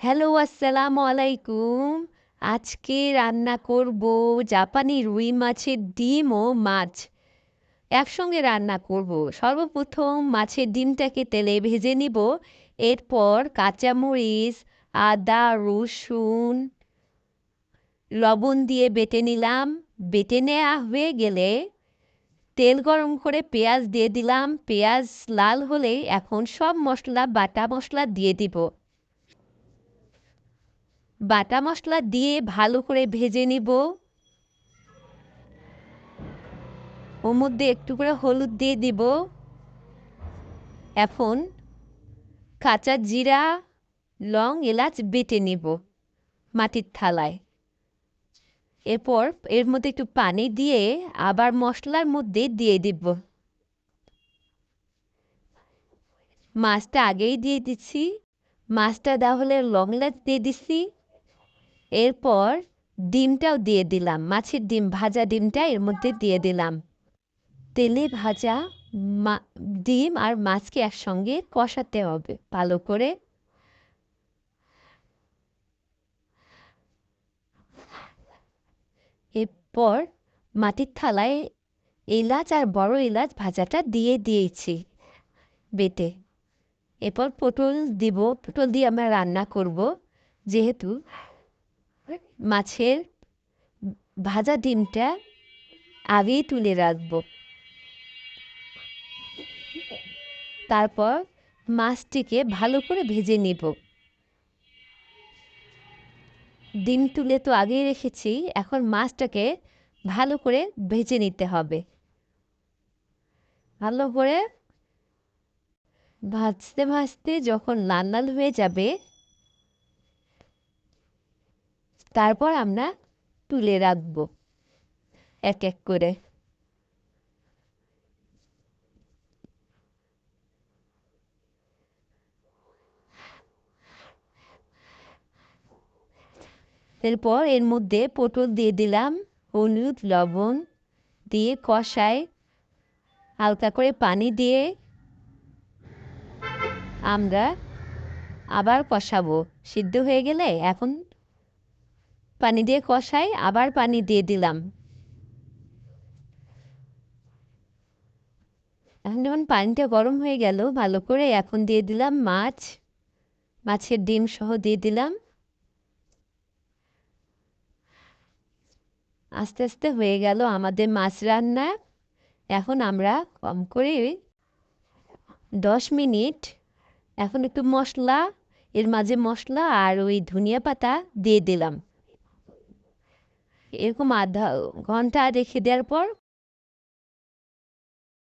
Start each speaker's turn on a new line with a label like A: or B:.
A: Hello, আসসালামু আলাইকুম। আজকে রান্না করব জাপানি রুই মাছের ডিম ও মাছ। একসঙ্গে রান্না করব। সর্বপ্রথম মাছের ডিমটাকে তেলে ভেজে নিব। এরপর কাঁচামরিচ, আদা, রসুন, লবণ দিয়ে বেটে নিলাম। বেটে নেওয়া হয়ে গেলে তেল গরম করে পেঁয়াজ দিয়ে দিলাম। পেঁয়াজ লাল হলে এখন সব মশলা, বাটা মশলা দিয়ে দিব। বাটা মশলা দিয়ে ভালো করে ভেজে নিব। ওর মধ্যে একটু করে হলুদ দিয়ে দিব। এখন কাঁচা জিরা, লং এলাচ বেটে নিব মাটির থালায়। এরপর এর মধ্যে একটু পানি দিয়ে আবার মশলার মধ্যে দিয়ে দিব। মাছটা আগেই দিয়ে দিচ্ছি মাছটা দেওয়া হলে লং এলাচ দিয়ে দিচ্ছি এরপর ডিমটাও দিয়ে দিলাম। মাছের ডিম, ভাজা ডিমটা এর মধ্যে দিয়ে দিলাম। তেলে ভাজা ডিম আর মাছকে একসঙ্গে কষাতে হবে ভালো করে। এরপর মাটির থালায় এলাচ আর বড় এলাচ ভাজাটা দিয়ে দিয়েছি বেটে। এরপর পটল দিব, পটল দিয়ে আমরা রান্না করব। যেহেতু মাছের ভাজা ডিমটা আগেই তুলে রাখব। তারপর মাছটিকে ভালো করে ভেজে নেব। ডিম তুলে তো আগেই রেখেছি, এখন মাছটাকে ভালো করে ভেজে নিতে হবে। ভালো করে ভাজতে ভাজতে যখন লাল লাল হয়ে যাবে তারপর আমরা তুলে রাখব এক এক করে। এরপর এর মধ্যে পটল দিয়ে দিলাম, হলুদ, লবণ দিয়ে কষায় হালকা করে পানি দিয়ে আমরা আবার কষাবো। সিদ্ধ হয়ে গেলে এখন পানি দিয়ে কষাই, আবার পানি দিয়ে দিলাম। এখন যখন পানিটা গরম হয়ে গেল, ভালো করে এখন দিয়ে দিলাম মাছ। মাছের ডিম সহ দিয়ে দিলাম। আস্তে আস্তে হয়ে গেল আমাদের মাছ রান্না। এখন আমরা কম করে দশ মিনিট এখন একটু মশলা, এর মাঝে মশলা আর ওই ধনিয়া পাতা দিয়ে দিলাম। এরকম আধা ঘণ্টা রেখে দেওয়ার পর